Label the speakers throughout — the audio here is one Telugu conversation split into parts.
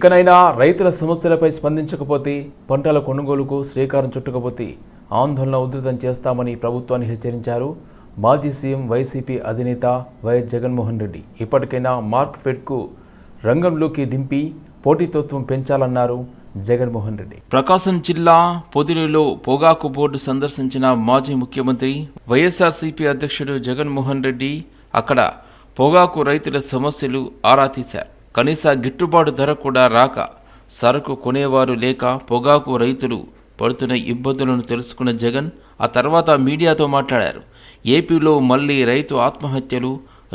Speaker 1: ఇకనైనా రైతుల సమస్యలపై స్పందించకపోతే పంటల కొనుగోలుకు శ్రీకారం చుట్టకపోతే ఆందోళన ఉధృతం చేస్తామని ప్రభుత్వాన్ని హెచ్చరించారు మాజీ సీఎం వైసీపీ అధినేత వైఎస్ జగన్మోహన్ రెడ్డి. ఇప్పటికైనా మార్క్ఫెడ్కు రంగంలోకి దింపి పోటీతత్వం పెంచాలన్నారు జగన్మోహన్ రెడ్డి. ప్రకాశం జిల్లా పొదిలిలో పొగాకు బోర్డు సందర్శించిన మాజీ ముఖ్యమంత్రి వైఎస్ఆర్సీపీ అధ్యక్షుడు జగన్మోహన్ రెడ్డి అక్కడ పొగాకు రైతుల సమస్యలు ఆరా తీశారు. కనీస గిట్టుబాటు ధర కూడా రాక సరుకు కొనేవారు లేక పొగాకు రైతులు పడుతున్న ఇబ్బందులను తెలుసుకున్న జగన్ ఆ తర్వాత మీడియాతో మాట్లాడారు. ఏపీలో మళ్ళీ రైతు ఆత్మహత్యలు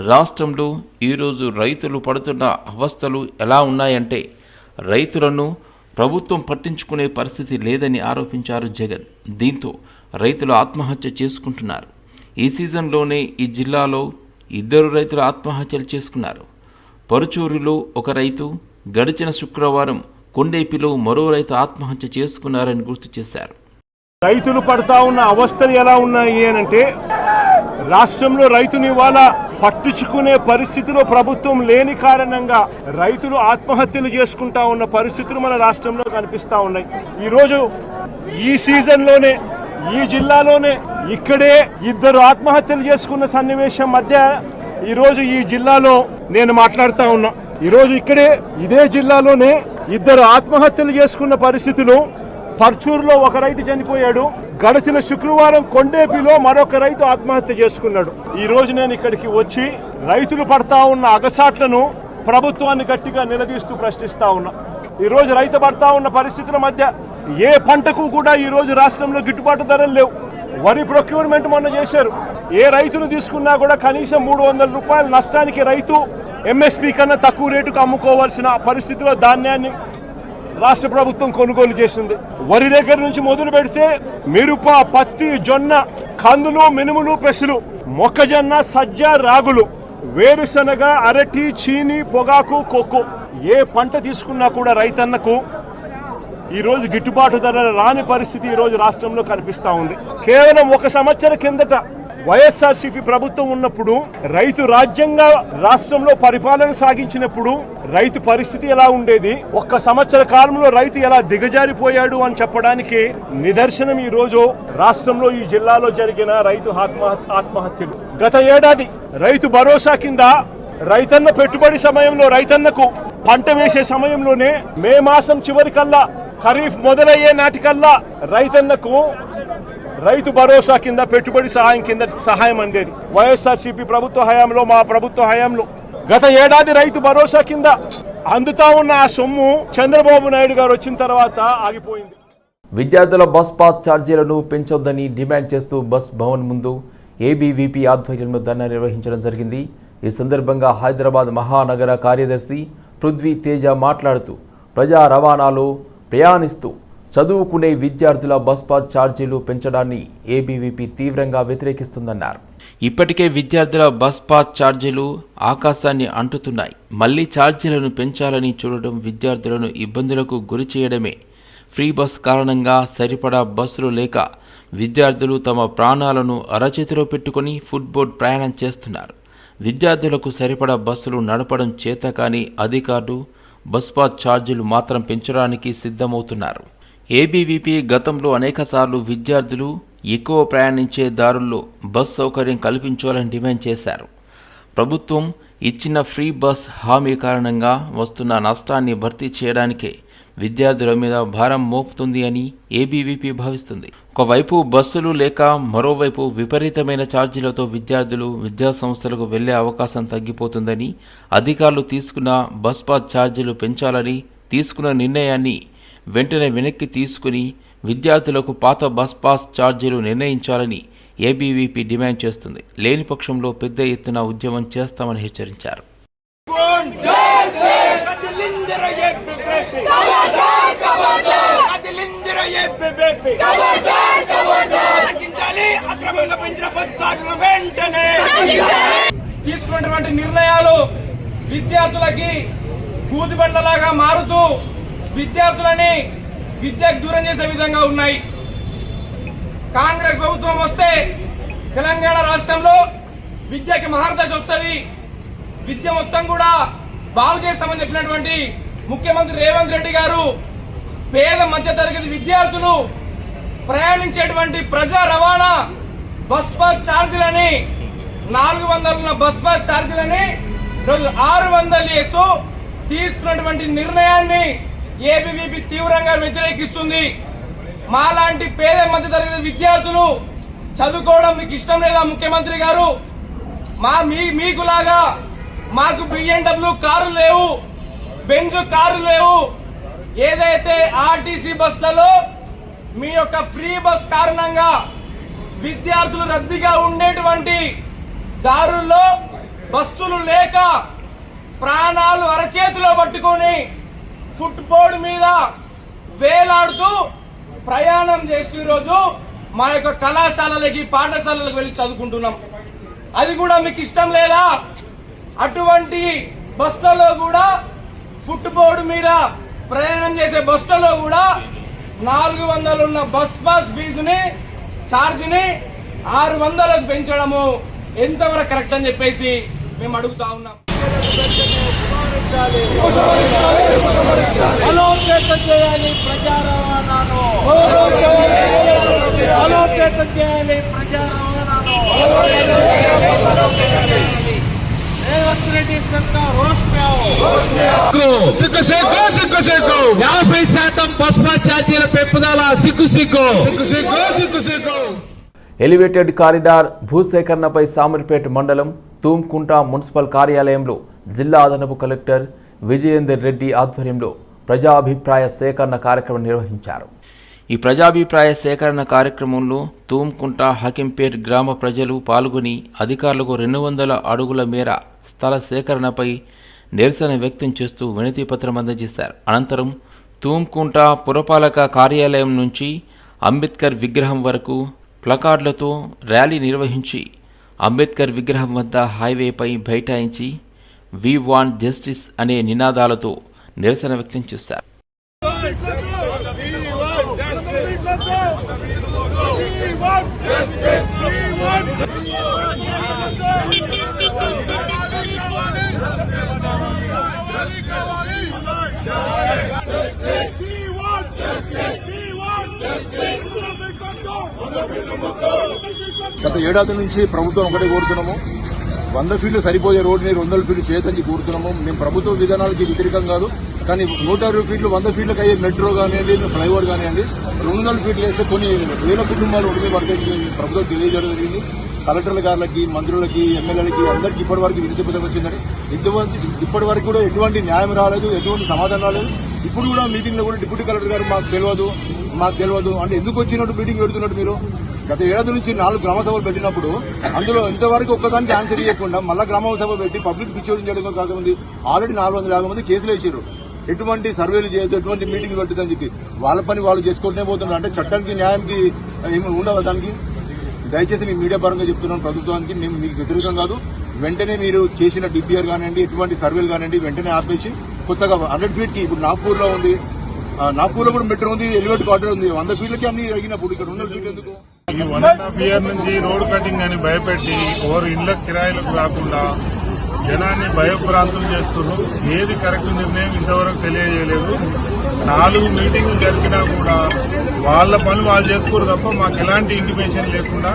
Speaker 1: రాష్ట్రంలో ఈరోజు రైతులు పడుతున్న అవస్థలు ఎలా ఉన్నాయంటే రైతులను ప్రభుత్వం పట్టించుకునే పరిస్థితి లేదని ఆరోపించారు జగన్. దీంతో రైతులు ఆత్మహత్య చేసుకుంటున్నారు. ఈ సీజన్లోనే ఈ జిల్లాలో ఇద్దరు రైతులు ఆత్మహత్యలు చేసుకున్నారు. పరుచూరులో ఒక రైతు గడిచిన శుక్రవారం కొండేపిలో మరో రైతు ఆత్మహత్య చేసుకున్నారని గుర్తు చేశారు.
Speaker 2: రైతులు పడతా ఉన్న అవస్థలు ఎలా ఉన్నాయి అని అంటే రాష్ట్రంలో రైతుని ఇవాళ పట్టించుకునే పరిస్థితిలో ప్రభుత్వం లేని కారణంగా రైతులు ఆత్మహత్యలు చేసుకుంటా ఉన్న పరిస్థితులు మన రాష్ట్రంలో కనిపిస్తూ ఉన్నాయి. ఈరోజు ఈ సీజన్లోనే ఈ జిల్లాలోనే ఇక్కడే ఇద్దరు ఆత్మహత్యలు చేసుకున్న సన్నివేశం మధ్య ఈరోజు ఈ జిల్లాలో నేను మాట్లాడుతా ఉన్నా. ఈరోజు ఇక్కడే ఇదే జిల్లాలోనే ఇద్దరు ఆత్మహత్యలు చేసుకున్న పరిస్థితులు. పర్చూరులో ఒక రైతు చనిపోయాడు. గడిచిన శుక్రవారం కొండేపిలో మరొక రైతు ఆత్మహత్య చేసుకున్నాడు. ఈ రోజు నేను ఇక్కడికి వచ్చి రైతులు పడతా ఉన్న అగసాట్లను ప్రభుత్వాన్ని గట్టిగా నిలదీస్తూ ప్రశ్నిస్తా ఉన్నా. ఈరోజు రైతు పడతా ఉన్న పరిస్థితుల మధ్య ఏ పంటకు కూడా ఈరోజు రాష్ట్రంలో గిట్టుబాటు ధరలు లేవు. వరి ప్రొక్యూర్మెంట్ మొన్న చేశారు. ఏ రైతును తీసుకున్నా కూడా కనీసం మూడు వందల రూపాయల నష్టానికి రైతు ఎంఎస్పీ కన్నా తక్కువ రేటుకు అమ్ముకోవాల్సిన పరిస్థితిలో ధాన్యాన్ని రాష్ట్ర ప్రభుత్వం కొనుగోలు చేసింది. వరి దగ్గర నుంచి మొదలు పెడితే మిరప పత్తి జొన్న కందులు మినుములు పెసులు మొక్కజొన్న సజ్జ రాగులు వేరుశనగ అరటి చీని పొగాకు కొక్కు ఏ పంట తీసుకున్నా కూడా రైతన్నకు ఈరోజు గిట్టుబాటు ధర రాని పరిస్థితి ఈ రోజు రాష్ట్రంలో కనిపిస్తూ ఉంది. కేవలం ఒక సంవత్సరం కిందట వైఎస్ఆర్సీపీ ప్రభుత్వం ఉన్నప్పుడు రైతు రాజ్యంగా రాష్ట్రంలో పరిపాలన సాగించినప్పుడు రైతు పరిస్థితి ఎలా ఉండేది? ఒక్క సంవత్సర కాలంలో రైతు ఎలా దిగజారిపోయాడు అని చెప్పడానికి నిదర్శనం ఈ రోజు రాష్ట్రంలో ఈ జిల్లాలో జరిగిన రైతు ఆత్మహత్యలు. గత ఏడాది రైతు భరోసా కింద రైతన్న పెట్టుబడి సమయంలో రైతన్నకు పంట వేసే సమయంలోనే మే మాసం చివరికల్లా ఖరీఫ్ మొదలయ్యే నాటికల్లా రైతన్నకు రైతు భరోసా కింద పెట్టుబడి సహాయం కింద సహాయం అందేది. వైఎస్ఆర్సీపీ ప్రభుత్వ హయాంలో మా ప్రభుత్వ హయాంలో గత ఏడాది రైతు భరోసా కింద అందుతా ఉన్న ఆ సొమ్ము చంద్రబాబు నాయుడు గారు వచ్చిన తర్వాత ఆగిపోయింది.
Speaker 1: విద్యార్థుల బస్ పాస్ ఛార్జీలను పెంచొద్దని డిమాండ్ చేస్తూ బస్ భవన్ ముందు ఏబీవీపీ ఆధ్వర్యంలో ధర్నా నిర్వహించడం జరిగింది. ఈ సందర్భంగా హైదరాబాద్ మహానగర కార్యదర్శి పృథ్వీ తేజ మాట్లాడుతూ ప్రజా రవాణాలో ప్రయాణిస్తూ చదువుకునే విద్యార్థుల బస్ పాస్ ఛార్జీలు పెంచడాన్ని ఏబీవీపీ తీవ్రంగా వ్యతిరేకిస్తుందన్నారు. ఇప్పటికే విద్యార్థుల బస్ పాస్ ఛార్జీలు ఆకాశాన్ని అంటుతున్నాయి. మళ్ళీ ఛార్జీలను పెంచాలని చూడడం విద్యార్థులను ఇబ్బందులకు గురి చేయడమే. ఫ్రీ బస్ కారణంగా సరిపడా బస్సులు లేక విద్యార్థులు తమ ప్రాణాలను అరచేతిలో పెట్టుకుని ఫుట్బోర్డ్ ప్రయాణం చేస్తున్నారు. విద్యార్థులకు సరిపడా బస్సులు నడపడం చేత కానీ అధికారులు బస్ పాస్ ఛార్జీలు మాత్రం పెంచడానికి సిద్ధమవుతున్నారు. ఏబీవీపీ గతంలో అనేకసార్లు విద్యార్థులు ఎక్కువ ప్రయాణించే దారుల్లో బస్ సౌకర్యం కల్పించాలని డిమాండ్ చేశారు. ప్రభుత్వం ఇచ్చిన ఫ్రీ బస్ హామీ కారణంగా వస్తున్న నష్టాన్ని భర్తీ చేయడానికే విద్యార్థుల మీద భారం మోపుతుంది అని ఏబీవీపీ భావిస్తుంది. ఒకవైపు బస్సులు లేక మరోవైపు విపరీతమైన ఛార్జీలతో విద్యార్థులు విద్యా సంస్థలకు వెళ్ళే అవకాశం తగ్గిపోతుందని అధికారులు తీసుకున్న బస్ పాస్ ఛార్జీలు పెంచాలని తీసుకున్న నిర్ణయాన్ని వెంటనే వెనక్కి తీసుకుని విద్యార్థులకు పాత బస్ పాస్ ఛార్జీలు నిర్ణయించాలని ఏబీవీపీ డిమాండ్ చేస్తుంది. లేని పక్షంలో పెద్ద ఎత్తున ఉద్యమం చేస్తామని హెచ్చరించారు.
Speaker 3: తీసుకున్నటువంటి నిర్ణయాలు విద్యార్థులకి కూతుబండలాగా మారుతూ విద్యార్థులని విద్యకు దూరం చేసే విధంగా ఉన్నాయి. కాంగ్రెస్ ప్రభుత్వం వస్తే తెలంగాణ రాష్ట్రంలో విద్యకి మహారదశ వస్తుంది. విద్య మొత్తం కూడా బాగు చేస్తామని చెప్పినటువంటి ముఖ్యమంత్రి రేవంత్ రెడ్డి గారు పేద మధ్య తరగతి విద్యార్థులు ప్రయాణించేటువంటి ప్రజా రవాణా బస్ పాస్ ఛార్జీలని నాలుగు వందల బస్ పాస్ ఛార్జీలని రోజు ఆరు వందలు చేస్తూ తీసుకున్నటువంటి నిర్ణయాన్ని ఏబీవీపీ తీవ్రంగా వ్యతిరేకిస్తుంది. మాలాంటి పేద మధ్య తరగతి విద్యార్థులు చదువుకోవడం మీకు ఇష్టం లేదా ముఖ్యమంత్రి గారు? మా మీ మీకులాగా మాకు బిఎండబ్ల్యూ కారు లేవు బెంజ్ కారు లేవు. ఏదైతే ఆర్టీసీ బస్సులలో మీ యొక్క ఫ్రీ బస్ కారణంగా విద్యార్థులు రద్దీగా ఉండేటువంటి దారుల్లో బస్సులు లేక ప్రాణాలు అరచేతిలో పట్టుకొని ఫుట్ బోర్డు మీద వేలాడుతూ ప్రయాణం చేస్తూ ఈరోజు మా యొక్క కళాశాలలకి పాఠశాలలకు వెళ్ళి చదువుకుంటున్నాం. అది కూడా మీకు ఇష్టం లేదా? అటువంటి బస్సులలో కూడా ఫుట్ బోర్డు మీద ప్రయాణం చేసే బస్సులలో కూడా నాలుగు వందలు ఉన్న బస్ పాస్ ఫీజుని ఛార్జ్ని ఆరు వందలకు పెంచడము ఎంతవరకు కరెక్ట్ అని చెప్పేసి మేము అడుగుతా ఉన్నాం. బలోపేతం చేయాలి ప్రజా రవాణాను బలోపేతం చేయాలి ప్రజా రవాణాను రేవంత్ రెడ్డి సర్కార్ రోష్
Speaker 4: సిక్కు సిక్కు సిక్కు సిక్కు.
Speaker 5: యాభై శాతం ఛార్జీల పెంపుదల సిగ్గు సిగ్గు
Speaker 6: ఎలివేటెడ్ కారిడార్ భూసేకరణపై సామర్పేట మండలం తూంకుంట మున్సిపల్ కార్యాలయంలో జిల్లా అదనపు కలెక్టర్ విజయేందర్ రెడ్డి ఆధ్వర్యంలో ప్రజాభిప్రాయ సేకరణ కార్యక్రమం నిర్వహించారు. ఈ ప్రజాభిప్రాయ సేకరణ కార్యక్రమంలో తూమ్కుంట హకింపేట్ గ్రామ ప్రజలు పాల్గొని అధికారులకు రెండు వందల అడుగుల మేర స్థల సేకరణపై నిరసన వ్యక్తం చేస్తూ వినతిపత్రం అందజేశారు. అనంతరం తూమ్కుంట పురపాలక కార్యాలయం నుంచి అంబేద్కర్ విగ్రహం వరకు ప్లకార్డులతో ర్యాలీ నిర్వహించి అంబేద్కర్ విగ్రహం వద్ద హైవేపై బైఠాయించి వి వాంట్ జస్టిస్ అనే నినాదాలతో నిరసన వ్యక్తం చేశారు.
Speaker 4: గత ఏడాది నుంచి ప్రభుత్వం ఒకటే కోరుతున్నాము. వంద ఫీట్లు సరిపోయే రోడ్డుని రెండు వందల ఫీట్లు చేయదని కోరుతున్నాము. మేము ప్రభుత్వ విధానాలకి వ్యతిరేకం కాదు. కానీ నూట అరవై ఫీట్లు వంద ఫీట్లకు అయ్యే మెట్రో కానివ్వండి ఫ్లైఓవర్ కానివ్వండి రెండు వందల ఫీట్లు వేస్తే కొన్ని వేల కుటుంబాలు ఉడిమి పడతాయి ప్రభుత్వం తెలియజేయడం జరిగింది. కలెక్టర్ల గారికి మంత్రులకి ఎమ్మెల్యేలకి అందరికీ ఇప్పటి వరకు వినతి పథకం వచ్చిందని ఇంతవరకు ఇప్పటి వరకు కూడా ఎటువంటి న్యాయం రాలేదు ఎటువంటి సమాధానం రాలేదు. ఇప్పుడు కూడా మీటింగ్లో కూడా డిప్యూటీ కలెక్టర్ గారు మాకు తెలియదు మాకు తెలియదు. అంటే ఎందుకు వచ్చినట్టు మీటింగ్ పెడుతున్నట్టు మీరు? గత ఏడాది నుంచి నాలుగు గ్రామ సభలు పెట్టినప్పుడు అందులో ఇంతవరకు ఒక్కదానికి ఆన్సర్ ఇవ్వకుండా మళ్ళా గ్రామ సభ పెట్టి పబ్లిక్ పిచ్చోడింగ్ చేయడం కాకముంది ఆల్రెడీ నాలుగు వందల యాభై మంది కేసులు వేసారు ఎటువంటి సర్వేలు చేయొద్దు ఎటువంటి మీటింగ్ పెట్టదని చెప్పి వాళ్ళ పని వాళ్ళు చేసుకుంటూనే పోతున్నారు. అంటే చట్టానికి న్యాయానికి ఏమి ఉండవు దానికి? దయచేసి మీ మీడియా పరంగా చెప్తున్నాను ప్రభుత్వానికి. మేము మీకు వ్యతిరేకం కాదు. వెంటనే మీరు చేసిన డిపిఆర్ కానివ్వండి ఎటువంటి సర్వేలు కానివ్వండి వెంటనే ఆపేసి కొత్తగా హండ్రెడ్ ఫీట్కి ఇప్పుడు నాగ్పూర్లో ఉంది. నాగ్పూర్లో కూడా మెట్రో ఉంది ఎలివేట్ కార్డర్ ఉంది. వంద ఫీట్లకి అన్ని జరిగినప్పుడు ఇక్కడ ఉన్న ఫీట్లు ఎందుకు?
Speaker 7: ఈ వన్ అండ్ హాఫ్ ఇయర్ నుంచి రోడ్ కటింగ్ అని భయపెట్టి ఓరు ఇళ్ళ కిరాయిలకు రాకుండా జనాన్ని భయభ్రాంతులు చేస్తున్నారు. ఏది కరెక్ట్ నిర్ణయం ఇంతవరకు తెలియజేయలేదు. నాలుగు మీటింగ్లు జరిపినా కూడా వాళ్ళ పని వాళ్ళు చేసుకోరు తప్ప మాకు ఎలాంటి ఇంటిమేషన్ లేకుండా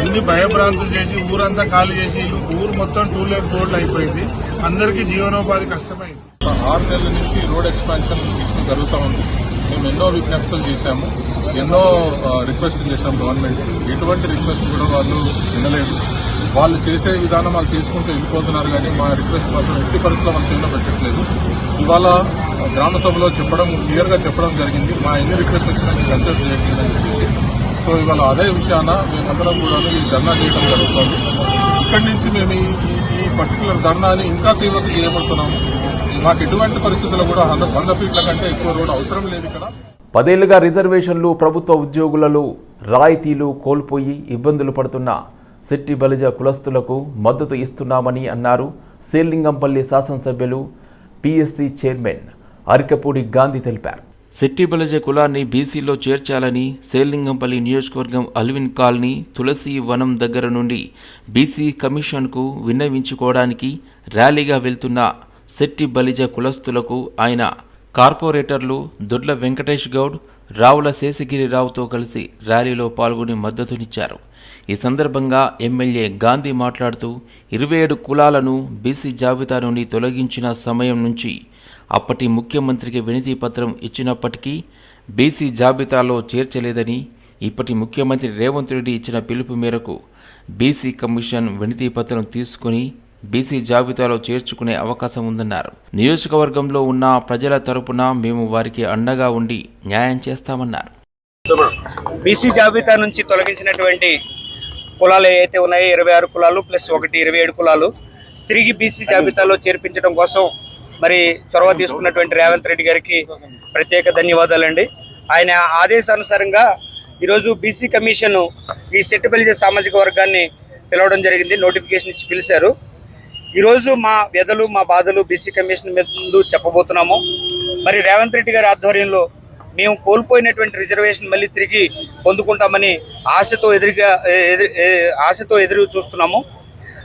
Speaker 7: అన్ని భయభ్రాంతులు చేసి ఊరంతా ఖాళీ చేసి ఊరు మొత్తం టూ లేర్ రోడ్లు అయిపోయింది. అందరికీ జీవనోపాధి కష్టమైంది.
Speaker 8: ఆరు నెలల నుంచి రోడ్ ఎక్స్పాన్షన్ ఇష్యూ జరుగుతూ ఉంది. మేము ఎన్నో విజ్ఞప్తులు చేశాము ఎన్నో రిక్వెస్ట్లు చేశాం గవర్నమెంట్ ఎటువంటి రిక్వెస్ట్ కూడా వాళ్ళు వినలేదు. వాళ్ళు చేసే విధానం వాళ్ళు చేసుకుంటూ వెళ్ళిపోతున్నారు కానీ మా రిక్వెస్ట్ మాత్రం ఎట్టి పరిస్థితుల్లో వాళ్ళు చేయలో పెట్టట్లేదు. ఇవాళ గ్రామ సభలో చెప్పడం క్లియర్గా చెప్పడం జరిగింది. మా ఎన్ని రిక్వెస్ట్ వచ్చినా మీరు కన్సిడర్ చేయట్లేదు అని చెప్పేసి. సో ఇవాళ అదే విషయాన మేమందరం కూడా ఈ ధర్నా చేయడం జరుగుతుంది. ఇక్కడి నుంచి మేము ఈ- ఈ- ఈ పర్టికులర్ ధర్నాని ఇంకా తీవ్రత చేయబడుతున్నాము మాకు ఎటువంటి పరిస్థితుల్లో కూడా వంద ఫీట్ల కంటే ఎక్కువ రోడ్ అవసరం లేదు ఇక్కడ.
Speaker 6: పదేళ్ళుగా రిజర్వేషన్లు ప్రభుత్వ ఉద్యోగులలో రాయితీలు కోల్పోయి ఇబ్బందులు పడుతున్న శెట్టి బలిజ కులస్తులకు మద్దతు ఇస్తున్నామని అన్నారు సేలింగంపల్లి శాసనసభ్యులు పిఎస్సి చైర్మన్ అరికపూడి గాంధీ తెలిపారు. శెట్టి బలిజ కులాన్ని బీసీలో చేర్చాలని సేలింగంపల్లి నియోజకవర్గం అల్విన్ కాలనీ తులసి వనం దగ్గర నుండి బీసీ కమిషన్కు విన్నవించుకోవడానికి ర్యాలీగా వెళ్తున్న
Speaker 1: శెట్టి బలిజ కులస్తులకు ఆయన కార్పొరేటర్లు దొడ్ల వెంకటేష్ గౌడ్ రావుల శేషగిరిరావుతో కలిసి ర్యాలీలో పాల్గొని మద్దతునిచ్చారు. ఈ సందర్భంగా ఎమ్మెల్యే గాంధీ మాట్లాడుతూ ఇరవై ఏడు కులాలను బీసీ జాబితా నుండి తొలగించిన సమయం నుంచి అప్పటి ముఖ్యమంత్రికి వినతి పత్రం ఇచ్చినప్పటికీ బీసీ జాబితాలో చేర్చలేదని ఇప్పటి ముఖ్యమంత్రి రేవంత్ రెడ్డి ఇచ్చిన పిలుపు మేరకు బీసీ కమిషన్ వినతి పత్రం తీసుకుని బీసీ జాబితాలో చేర్చుకునే అవకాశం ఉందన్నారు. నియోజకవర్గంలో ఉన్న ప్రజల తరపున మేము వారికి అండగా ఉండి న్యాయం చేస్తామన్నారు.
Speaker 9: బీసీ జాబితా నుంచి తొలగించినటువంటి కులాలు ఏవైతే ఉన్నాయో ఇరవై ఆరు కులాలు ప్లస్ ఒకటి ఇరవై ఏడు కులాలు తిరిగి బీసీ జాబితాలో చేర్పించడం కోసం మరి చొరవ తీసుకున్నటువంటి రేవంత్ రెడ్డి గారికి ప్రత్యేక ధన్యవాదాలండి. ఆయన ఆదేశానుసారంగా ఈరోజు బీసీ కమిషన్ ఈ సెటిబుల్ సామాజిక వర్గాన్ని పిలవడం జరిగింది. నోటిఫికేషన్ ఇచ్చి పిలిచారు. ఈరోజు మా వ్యధలు మా బాధలు బీసీ కమిషన్ ముందు చెప్పబోతున్నాము. మరి రేవంత్ రెడ్డి గారి ఆధ్వర్యంలో మేము కోల్పోయినటువంటి రిజర్వేషన్ మళ్ళీ తిరిగి పొందుకుంటామని ఆశతో ఎదురుగా ఆశతో ఎదురు చూస్తున్నాము.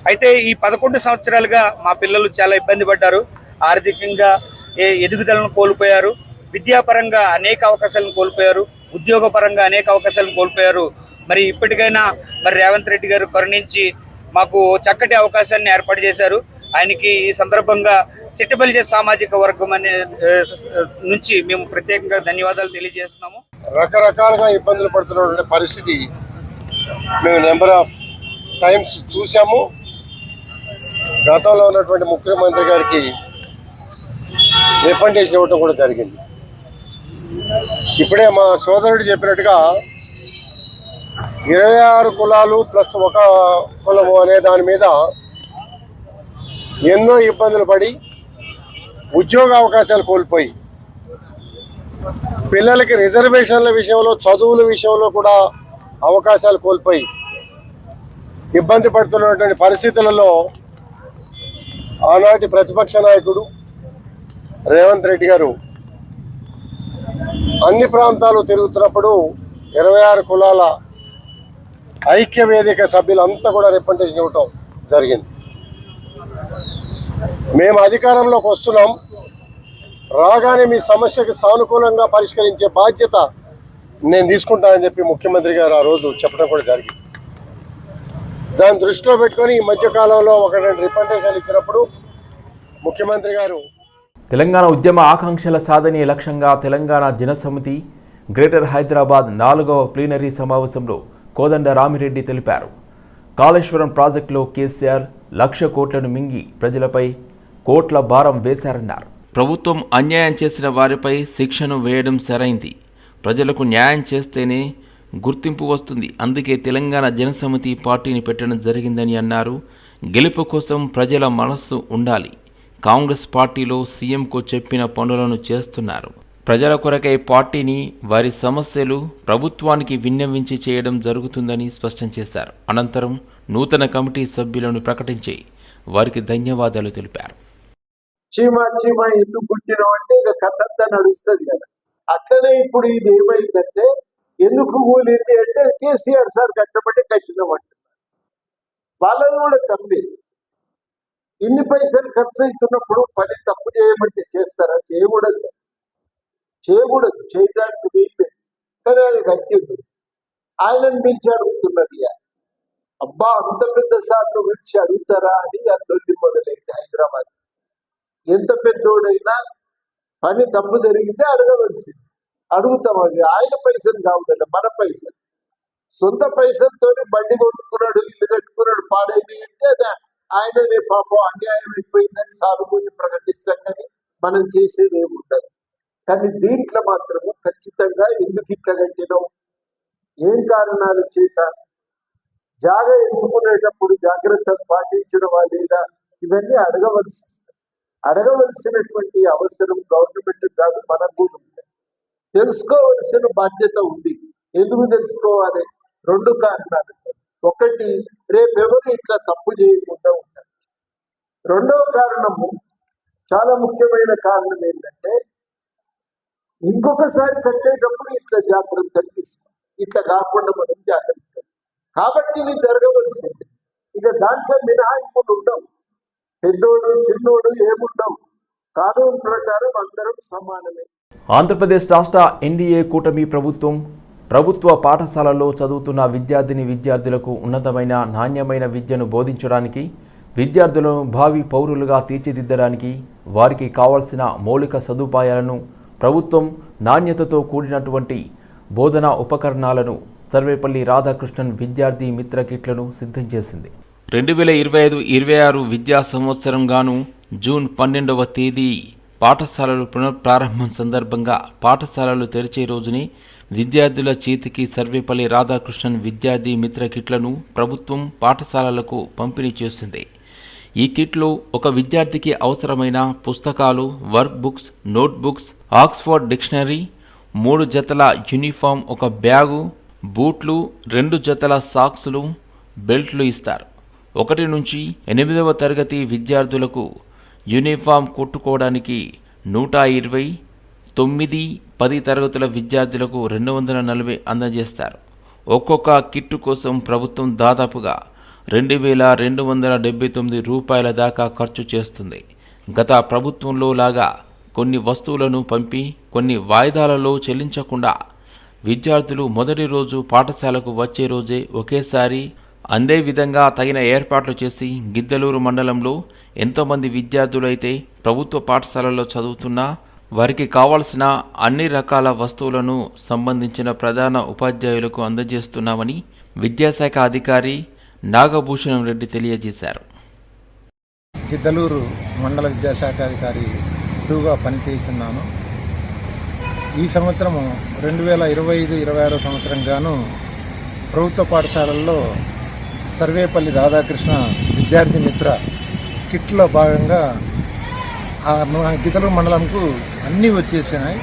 Speaker 9: అయితే ఈ పదకొండు సంవత్సరాలుగా మా పిల్లలు చాలా ఇబ్బంది పడ్డారు. ఆర్థికంగా ఏ- ఎదుగుదలను కోల్పోయారు. విద్యాపరంగా అనేక అవకాశాలను కోల్పోయారు. ఉద్యోగపరంగా అనేక అవకాశాలను కోల్పోయారు. మరి ఇప్పటికైనా మరి రేవంత్ రెడ్డి గారు కరుణించి మాకు చక్కటి అవకాశాన్ని ఏర్పాటు చేశారు. ఆయనకి ఈ సందర్భంగా సిట్టబలిజే సామాజిక వర్గం అనే నుంచి మేము ప్రత్యేకంగా ధన్యవాదాలు తెలియజేస్తున్నాము.
Speaker 10: రకరకాలుగా ఇబ్బందులు పడుతున్నటువంటి పరిస్థితి మేము నెంబర్ ఆఫ్ టైమ్స్ చూసాము గతంలో ఉన్నటువంటి ముఖ్యమంత్రి గారికి రిప్రజెంటేషన్ ఇవ్వటం కూడా జరిగింది. ఇప్పుడే మా సోదరుడు చెప్పినట్టుగా ఇరవై ఆరు కులాలు ప్లస్ ఒక కులము అనే దాని మీద ఎన్నో ఇబ్బందులు పడి ఉద్యోగ అవకాశాలు కోల్పోయి పిల్లలకి రిజర్వేషన్ల విషయంలో చదువుల విషయంలో కూడా అవకాశాలు కోల్పోయి ఇబ్బంది పడుతున్నటువంటి పరిస్థితులలో ఆనాటి ప్రతిపక్ష నాయకుడు రేవంత్ రెడ్డి గారు అన్ని ప్రాంతాలు తిరుగుతున్నప్పుడు ఇరవై ఆరు కులాల ఐక్య వేదిక సభ్యులంతా కూడా రిప్రజెంటేషన్ ఇవ్వటం జరిగింది. మేము అధికారంలోకి వస్తున్నాం. రాగానే మీ సమస్యకి సానుకూలంగా పరిష్కరించే బాధ్యత నేను తీసుకుంటానని చెప్పి ముఖ్యమంత్రి గారు ఆ రోజు చెప్పడం కూడా జరిగింది. దాన్ని దృష్టిలో పెట్టుకొని ఈ మధ్యకాలంలో ఒక రెండు రిప్రజెంటేషన్లు ఇచ్చినప్పుడు ముఖ్యమంత్రి గారు
Speaker 6: తెలంగాణ ఉద్యమ ఆకాంక్షల సాధనే లక్ష్యంగా తెలంగాణ జనసమితి గ్రేటర్ హైదరాబాద్ నాలుగవ ప్లీనరీ సమావేశంలో కోదండ రామిరెడ్డి తెలిపారు. కాళేశ్వరం ప్రాజెక్టులో కేసీఆర్ లక్ష కోట్లను మింగి ప్రజలపై కోట్ల భారం వేశారన్నారు.
Speaker 1: ప్రభుత్వం అన్యాయం చేసిన వారిపై శిక్షను వేయడం సరైంది. ప్రజలకు న్యాయం చేస్తేనే గుర్తింపు వస్తుంది. అందుకే తెలంగాణ జనసమితి పార్టీని పెట్టడం జరిగిందని అన్నారు. గెలుపు కోసం ప్రజల మనస్సు ఉండాలి. కాంగ్రెస్ పార్టీలో సీఎంకు చెప్పిన పనులను చేస్తున్నారు. ప్రజల కొరకై పార్టీని వారి సమస్యలు ప్రభుత్వానికి విన్నవించి చేయడం జరుగుతుందని స్పష్టం చేశారు. అనంతరం నూతన కమిటీ సభ్యులను ప్రకటించి వారికి ధన్యవాదాలు తెలిపారు.
Speaker 10: చీమ చీమ ఎందుకు పుట్టినాం అంటే ఇక కథంతా నడుస్తుంది కదా. అట్లనే ఇప్పుడు ఇది ఏమైందంటే ఎందుకు కూలింది అంటే కేసీఆర్ సార్ కట్టబట్టి కట్టినాం అంటున్నారు వాళ్ళది కూడా తమ్మి ఇన్ని పైసలు ఖర్చు అవుతున్నప్పుడు పని తప్పు చేయమంటే చేస్తారా? చేయకూడదు చేయకూడదు. చేయడానికి వీలు కానీ ఆయన కట్టిండు ఆయనను పిలిచి అడుగుతున్నాడు ఇక అబ్బా అంత పెద్ద సార్లు పిలిచి అడుగుతారా అని అల్లొల్లి మొదలైంది హైదరాబాద్. ఎంత పెద్దోడైనా పని తప్పు జరిగితే అడగవలసింది. అడుగుతాం అవి. ఆయన పైసలు కావు కదా మన పైసలు. సొంత పైసలతో బండి కొనుక్కున్నాడు ఇల్లు కట్టుకున్నాడు పాడైంది అంటే అది ఆయననే పాపం. అన్యాయం అయిపోయిందని సానుభూతి ప్రకటిస్తాం కానీ మనం చేసేది ఏముండదు. కానీ దీంట్లో మాత్రము ఖచ్చితంగా ఎందుకు ఇట్లా కట్టినావు ఏం కారణాల చేత జాగ ఎంచుకునేటప్పుడు జాగ్రత్త పాటించడం లేదా ఇవన్నీ అడగవలసి అడగవలసినటువంటి అవసరం గవర్నమెంట్ కాదు మనకు కూడా తెలుసుకోవలసిన బాధ్యత ఉంది. ఎందుకు తెలుసుకోవాలి? రెండు కారణాలు ఒకటి రేపెవరు ఇట్లా తప్పు చేయకుండా ఉండాలి? రెండవ కారణము చాలా ముఖ్యమైన కారణం ఏంటంటే ఇంకొకసారి కట్టేటప్పుడు ఇట్లా జాగ్రత్తలు కనిపిస్తుంది. ఇట్లా కాకుండా మనం జాగ్రత్త కాబట్టి ఇది జరగవలసింది. ఇక దాంట్లో మినహాయింపులు ఉండవు. పెద్దోడు చిన్నోడు ఏముండవు. కానూన్ ప్రకారం అందరం సమానమే.
Speaker 6: ఆంధ్రప్రదేశ్ రాష్ట్ర ఎన్డీఏ కూటమి ప్రభుత్వం ప్రభుత్వ పాఠశాలల్లో చదువుతున్న విద్యార్థిని విద్యార్థులకు ఉన్నతమైన నాణ్యమైన విద్యను బోధించడానికి విద్యార్థులను భావి పౌరులుగా తీర్చిదిద్దడానికి వారికి కావాల్సిన మౌలిక సదుపాయాలను ప్రభుత్వం నాణ్యతతో కూడినటువంటి బోధనా ఉపకరణాలను సర్వేపల్లి రాధాకృష్ణన్ విద్యార్థి మిత్ర కిట్లను సిద్ధం చేసింది.
Speaker 1: రెండు వేల ఇరవై ఐదు ఇరవై ఆరు విద్యా సంవత్సరం గాను జూన్ పన్నెండవ తేదీ పాఠశాలలు పునఃప్రారంభం సందర్భంగా పాఠశాలలు తెరిచే రోజుని విద్యార్థుల చేతికి సర్వేపల్లి రాధాకృష్ణన్ విద్యార్థి మిత్ర కిట్లను ప్రభుత్వం పాఠశాలలకు పంపిణీ చేసింది. ఈ కిట్లో ఒక విద్యార్థికి అవసరమైన పుస్తకాలు work books note books Oxford dictionary మూడు జతల యూనిఫామ్ ఒక బ్యాగు బూట్లు రెండు జతల సాక్స్లు బెల్ట్లు ఇస్తారు. ఒకటి నుంచి ఎనిమిదవ తరగతి విద్యార్థులకు యూనిఫామ్ కుట్టుకోవడానికి నూట ఇరవై తొమ్మిది పది తరగతుల విద్యార్థులకు రెండు వందల నలభై అందజేస్తారు. ఒక్కొక్క కిట్టు కోసం ప్రభుత్వం దాదాపుగా రెండు వేల రెండు వందల డెబ్బై తొమ్మిది రూపాయల దాకా ఖర్చు చేస్తుంది. గత ప్రభుత్వంలో లాగా కొన్ని వస్తువులను పంపి కొన్ని వాయిదాలలో చెల్లించకుండా విద్యార్థులు మొదటి రోజు పాఠశాలకు వచ్చే రోజే ఒకేసారి అందే విధంగా తగిన ఏర్పాట్లు చేసి గిద్దలూరు మండలంలో ఎంతోమంది విద్యార్థులైతే ప్రభుత్వ పాఠశాలలో చదువుతున్నా వారికి కావాల్సిన అన్ని రకాల వస్తువులను సంబంధించిన ప్రధాన ఉపాధ్యాయులకు అందజేస్తున్నామని విద్యాశాఖ అధికారి నాగభూషణం రెడ్డి తెలియజేశారు.
Speaker 11: గిద్దలూరు మండల విద్యాశాఖాధికారి ఎక్కువగా పనిచేస్తున్నాను. ఈ సంవత్సరము రెండు వేల ఇరవై ఐదు ఇరవై ఆరో సంవత్సరం గాను ప్రభుత్వ పాఠశాలల్లో సర్వేపల్లి రాధాకృష్ణ విద్యార్థి మిత్ర కిట్లో భాగంగా ఆ గిద్దలూరు మండలంకు అన్నీ వచ్చేసినాయి.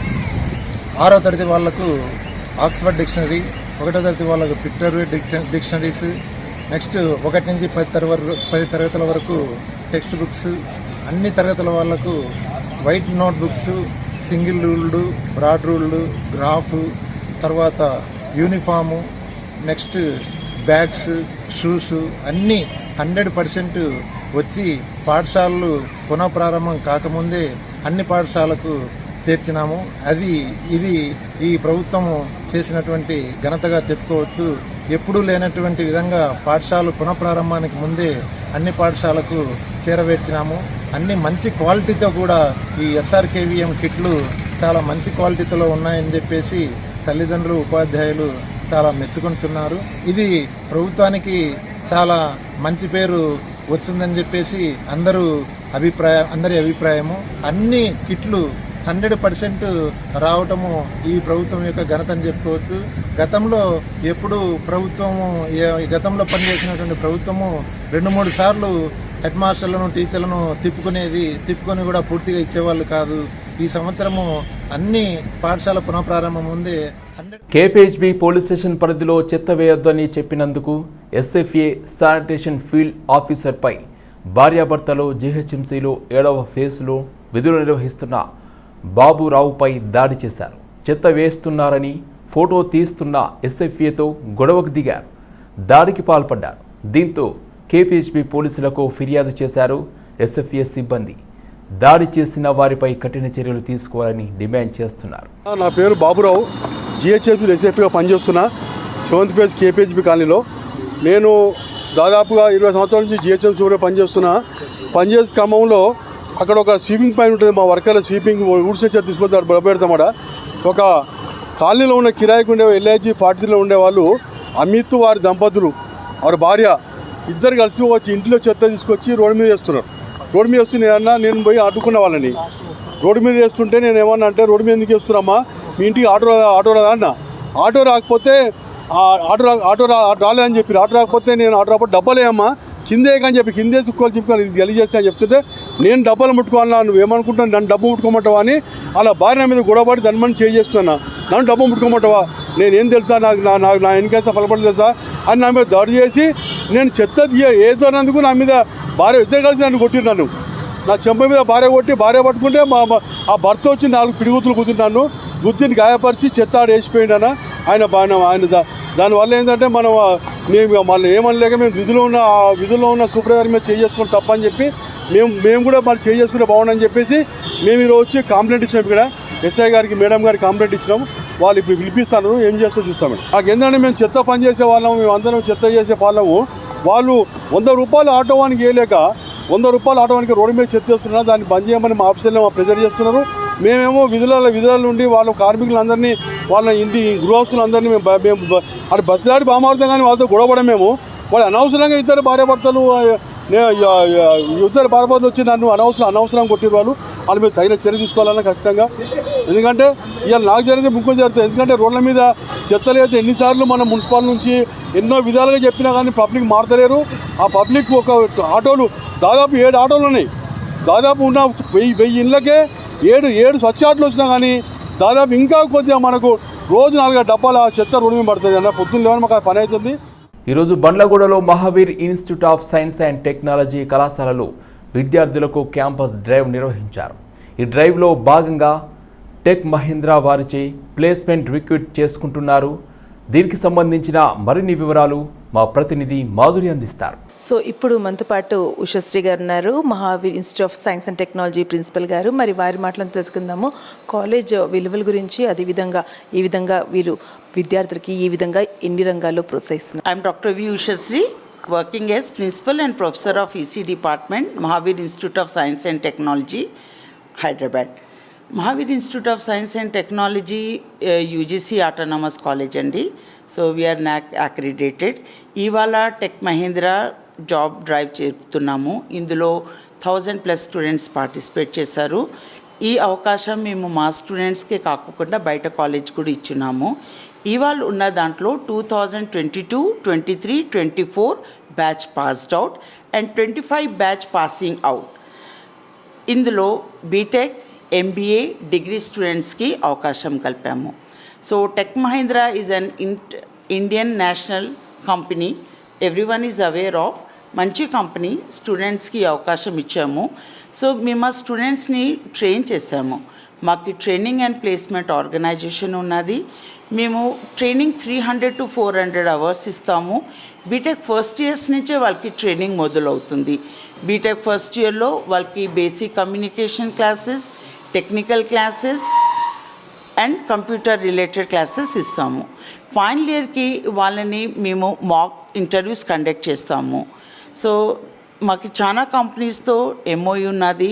Speaker 11: ఆరో తరగతి వాళ్ళకు ఆక్స్ఫర్డ్ డిక్షనరీ ఒకటో తరగతి వాళ్ళకు పిక్టర్ డిక్షనరీస్ నెక్స్ట్ ఒకటి నుంచి పది తరగతి పది తరగతుల వరకు టెక్స్ట్ బుక్స్ అన్ని తరగతుల వాళ్ళకు white note books single ruled broad ruled graph తర్వాత యూనిఫాము నెక్స్ట్ బ్యాగ్స్ షూస్ అన్నీ హండ్రెడ్ పర్సెంట్ వచ్చి పాఠశాలలు పునఃప్రారంభం కాకముందే అన్ని పాఠశాలకు చేర్చినాము. అది ఇది ఈ ప్రభుత్వము చేసినటువంటి ఘనతగా చెప్పుకోవచ్చు. ఎప్పుడూ లేనటువంటి విధంగా పాఠశాలలు పునఃప్రారంభానికి ముందే అన్ని పాఠశాలకు చేరవేర్చినాము. అన్ని మంచి క్వాలిటీతో కూడా ఈ ఎస్ఆర్కేవీఎం కిట్లు చాలా మంచి క్వాలిటీతో ఉన్నాయని చెప్పేసి తల్లిదండ్రులు ఉపాధ్యాయులు చాలా మెచ్చుకుంటున్నారు. ఇది ప్రభుత్వానికి చాలా మంచి పేరు వస్తుందని చెప్పేసి అందరూ అభిప్రాయం అందరి అభిప్రాయము. అన్ని కిట్లు హండ్రెడ్ పర్సెంట్ రావటము ఈ ప్రభుత్వం యొక్క ఘనత అని చెప్పుకోవచ్చు. గతంలో ఎప్పుడు ప్రభుత్వము ఏ- గతంలో పనిచేసినటువంటి ప్రభుత్వము రెండు మూడు సార్లు హెడ్ మాస్టర్లను టీచర్లను తిప్పుకునేది తిప్పుకొని కూడా పూర్తిగా ఇచ్చేవాళ్ళు కాదు. ఈ సంవత్సరము అన్ని పాఠశాల పునఃప్రారంభం ఉంది
Speaker 6: కేపీహెచ్బి పోలీస్ స్టేషన్ పరిధిలో చెత్త వేయొద్దని చెప్పినందుకు ఎస్ఎఫ్ఏ శానిటేషన్ ఫీల్డ్ ఆఫీసర్పై భార్యాభర్తలు జీహెచ్ఎంసీలో ఏడవ ఫేజ్లో విధులు నిర్వహిస్తున్న బాబురావుపై దాడి చేశారు. చెత్త వేస్తున్నారని ఫోటో తీస్తున్న ఎస్ఎఫ్ఏతో గొడవకు దిగారు. దాడికి పాల్పడ్డారు. దీంతో కేపీహెచ్బి పోలీసులకు ఫిర్యాదు చేశారు ఎస్ఎఫ్ఏ సిబ్బంది. దాడి చేసిన వారిపై కఠిన చర్యలు తీసుకోవాలని డిమాండ్ చేస్తున్నారు.
Speaker 12: నా పేరు బాబురావు. జిహెచ్ఎఫ్బి ఎస్ఎఫ్గా పనిచేస్తున్నా సెవెంత్ ఫేజ్ కేపీహెచ్బి కాలనీలో. నేను దాదాపుగా ఇరవై సంవత్సరాల నుంచి జిహెచ్ఎంసీలో పనిచేస్తున్నా. పనిచేసే క్రమంలో అక్కడ ఒక స్వీపింగ్ పాయింట్ ఉంటుంది మా వర్కర్ల స్వీపింగ్ ఊడ్సే చేతి తీసుకొని పెడతామట ఒక కాలనీలో ఉన్న కిరాయికి ఉండే ఎల్ఐజీ ఫార్టీలో ఉండేవాళ్ళు అమిత్ వారి దంపతులు వారి భార్య ఇద్దరు కలిసి వచ్చి ఇంట్లో చెత్త తీసుకొచ్చి రోడ్డు మీద వేస్తున్నారు. రోడ్డు మీద వేస్తూ నేనన్నా నేను పోయి అడ్డుకున్న వాళ్ళని. రోడ్డు మీద వేస్తుంటే నేను ఏమన్నా అంటే రోడ్డు మీద ఎందుకు వేస్తున్నామా మీ ఇంటికి ఆటో రా- ఆటో రాదా? అన్న. ఆటో రాకపోతే ఆటో రా ఆటో రా రాలేదని చెప్పి ఆటో రాకపోతే నేను ఆటో రాకపోతే డబ్బలేమ్మా కిందే కానీ చెప్పి కిందే చుక్కోవాలి చెప్పుకోవాలి ఇది గెలి చేస్తే అని చెప్తుంటే నేను డబ్బులు ముట్టుకోవాలన్నా నువ్వు ఏమనుకుంటున్నావు? నన్ను డబ్బు ముట్టుకోమంటావా అని అలా భార్య మీద గొడవపడి దాని మని చేస్తున్నా నన్ను డబ్బు ముట్టుకోమంటావా? నేను ఏం తెలుసా? నాకు నా నాకు నా ఎన్నికైతే పలపడలేదు తెలుసా? అని నా మీద దాడి చేసి నేను చెత్త ఏదో ఏదోనందుకు నా మీద భార్య ఇద్దరు కలిసి నన్ను కొట్టిన్నాను నా చెంప మీద భార్య కొట్టి భార్య పట్టుకుంటే మా ఆ భర్త వచ్చి నాలుగు పిడిగుతులు కుదిరినాను గుద్దిని గాయపరిచి చెత్త ఆడ ఆయన బాగా ఆయన దానివల్ల ఏంటంటే మనం మేము మళ్ళీ ఏమనలేక మేము విధులు ఉన్న ఆ విధుల్లో ఉన్న సూపర్వైజర్ మీద చేసుకుని తప్పని చెప్పి మేము మేము కూడా మరి చేంజ్ చేసుకుంటే బాగుండని చెప్పేసి మేము ఈరోజు వచ్చి కాంప్లైంట్ ఇచ్చినాం ఇక్కడ. ఎస్ఐ గారికి మేడం గారికి కాంప్లైంట్ ఇచ్చినాం. వాళ్ళు ఇప్పుడు పిలిపిస్తారు ఏం చేస్తో చూస్తామండి నాకు ఏంటంటే మేము చెత్త పని చేసే వాళ్ళము మేము అందరం చెత్త చేసే వాళ్ళము. వాళ్ళు వంద రూపాయలు ఆటోవానికి వేయలేక వంద రూపాయలు ఆటోవానికి రోడ్డు మీద చెత్త చేస్తున్నారు దాన్ని బంద్ చేయమని మా ఆఫీసర్లు మా ప్రెజర్ చేస్తున్నారు. మేమేమో విధుల విధుల నుండి వాళ్ళ కార్మికులందరినీ వాళ్ళ ఇంటి గృహస్థులందరినీ మేము మేము అటు బతిలాడి బామార్థం కానీ వాళ్ళతో గొడవడం మేము వాళ్ళు అనవసరంగా ఇద్దరు భార్యాభర్తలు ఇద్దరు బాధపడి వచ్చి నన్ను అనవసరం అనవసరం కొట్టిరు వాళ్ళు. వాళ్ళ మీద తగిన చర్య తీసుకోవాలన్న ఖచ్చితంగా. ఎందుకంటే ఇవాళ నాకు జరిగిన ముక్కులు జరుగుతుంది ఎందుకంటే రోడ్ల మీద చెత్త లేదు ఎన్నిసార్లు మన మున్సిపల్ నుంచి ఎన్నో విధాలుగా చెప్పినా కానీ పబ్లిక్ మారతలేరు ఆ పబ్లిక్ ఒక ఆటోలు దాదాపు ఏడు ఆటోలు ఉన్నాయి. దాదాపు ఉన్న వెయ్యి వెయ్యి ఇళ్ళకే ఏడు ఏడు స్వచ్ఛ ఆటోలు వచ్చినా కానీ దాదాపు ఇంకా కొద్దిగా మనకు రోజు నాలుగు డబ్బాల చెత్త రుణం పడుతుంది. అన్న పొద్దున్న లేవని మాకు పని అవుతుంది.
Speaker 6: ఈరోజు బండ్లగూడలో Mahavir institute of science and technology కళాశాలలో విద్యార్థులకు క్యాంపస్ డ్రైవ్ నిర్వహించారు. ఈ డ్రైవ్లో భాగంగా టెక్ మహీంద్రా వారిచే ప్లేస్మెంట్ రిక్రూట్ చేసుకుంటున్నారు. దీనికి సంబంధించిన మరిన్ని వివరాలు మా ప్రతినిధి మాధురి అందిస్తారు.
Speaker 13: సో ఇప్పుడు మనతో పాటు ఉషశ్రీ గారు ఉన్నారు Mahavir institute of science and technology principal garu. మరి వారి మాటలను తెలుసుకుందాము. కాలేజ్ విలువల గురించి అదే విధంగా ఈ విధంగా వీరు విద్యార్థులకి ఈ విధంగా ఎన్ని రంగాల్లో ప్రోత్సహిస్తున్నారు?
Speaker 14: I'm doctor V Ushasri working as principal and professor of EC department Mahavir Institute of Science and Technology Hyderabad Mahavir Institute of Science and Technology UGC autonomous college అండి. సో వీఆర్ నాక్ అక్రిడేటెడ్ ఇవాళ టెక్ మహేంద్ర జాబ్ డ్రైవ్ చెప్తున్నాము ఇందులో థౌజండ్ ప్లస్ స్టూడెంట్స్ పార్టిసిపేట్ చేశారు. ఈ అవకాశం మేము మా స్టూడెంట్స్కే కాకుండా బయట కాలేజ్ కూడా ఇచ్చున్నాము. ఇవాళ ఉన్న దాంట్లో two thousand twenty two twenty three twenty four batch passed out and twenty five batch passing out ఇందులో బీటెక్ ఎంబీఏ డిగ్రీ స్టూడెంట్స్కి అవకాశం కలిపాము. So tech Mahindra is an Indian national company everyone is aware of మంచి కంపెనీ. స్టూడెంట్స్కి అవకాశం ఇచ్చాము. సో మేము మా స్టూడెంట్స్ని ట్రైన్ చేసాము మాకు ట్రైనింగ్ అండ్ ప్లేస్మెంట్ ఆర్గనైజేషన్ ఉన్నది. మేము training three hundred to four hundred hours ఇస్తాము. బీటెక్ ఫస్ట్ ఇయర్స్ నుంచే వాళ్ళకి ట్రైనింగ్ మొదలవుతుంది. బీటెక్ ఫస్ట్ ఇయర్లో వాళ్ళకి basic communication classes technical classes and computer related classes ఇస్తాము. ఫైనల్ ఇయర్కి వాళ్ళని మేము మాక్ ఇంటర్వ్యూస్ కండక్ట్ చేస్తాము. సో మాకు చాలా కంపెనీస్తో ఎంఓయూ ఉన్నది.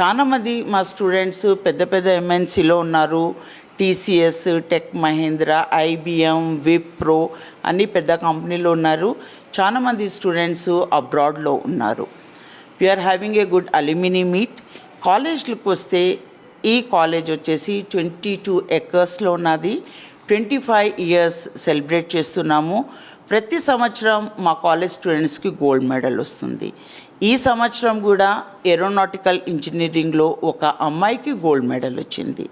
Speaker 14: చాలామంది మా స్టూడెంట్స్ పెద్ద పెద్ద ఎంఎన్సీలో ఉన్నారు. TCS tech Mahindra IBM Wipro అన్ని పెద్ద కంపెనీలో ఉన్నారు. చాలామంది స్టూడెంట్స్ అబ్రాడ్లో ఉన్నారు. We're having a good alumni meet కాలేజ్లకు వస్తే ఈ కాలేజ్ వచ్చేసి ట్వంటీ టూ ఎకర్స్లో ఉన్నది. ట్వంటీ ఫైవ్ ఇయర్స్ సెలబ్రేట్ చేస్తున్నాము. ప్రతి సంవత్సరం మా కాలేజ్ స్టూడెంట్స్కి గోల్డ్ మెడల్ వస్తుంది. ఈ సంవత్సరం కూడా ఏరోనాటికల్ ఇంజనీరింగ్లో ఒక అమ్మాయికి గోల్డ్ మెడల్ వచ్చింది.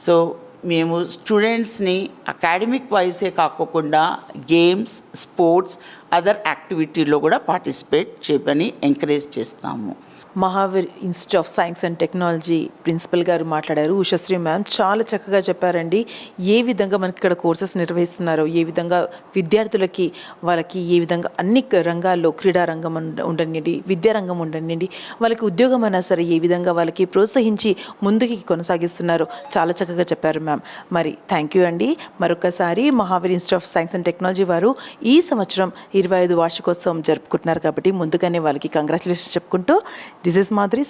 Speaker 14: సో మేము స్టూడెంట్స్ని అకాడమిక్ వైజే కాకుండా గేమ్స్ స్పోర్ట్స్ అదర్ యాక్టివిటీలో కూడా పార్టిసిపేట్ చేయమని ఎంకరేజ్ చేస్తాము
Speaker 13: Mahavir institute of science and technology principal garu మాట్లాడారు. ఉషశ్రీ మ్యామ్ చాలా చక్కగా చెప్పారండి. ఏ విధంగా మనకి ఇక్కడ కోర్సెస్ నిర్వహిస్తున్నారో ఏ విధంగా విద్యార్థులకి వాళ్ళకి ఏ విధంగా అన్ని రంగాల్లో క్రీడా రంగం ఉండనివ్వండి విద్యారంగం ఉండనివ్వండి వాళ్ళకి ఉద్యోగం అయినా సరే ఏ విధంగా వాళ్ళకి ప్రోత్సహించి ముందుకి కొనసాగిస్తున్నారో చాలా చక్కగా చెప్పారు మ్యామ్. మరి థ్యాంక్ యూ అండి. మరొకసారి Mahavir institute of science and technology వారు ఈ సంవత్సరం ఇరవై ఐదు వార్షికోత్సవం జరుపుకుంటున్నారు కాబట్టి ముందుగానే వాళ్ళకి కంగ్రాచులేషన్స్ చెప్పుకుంటూ this is Madri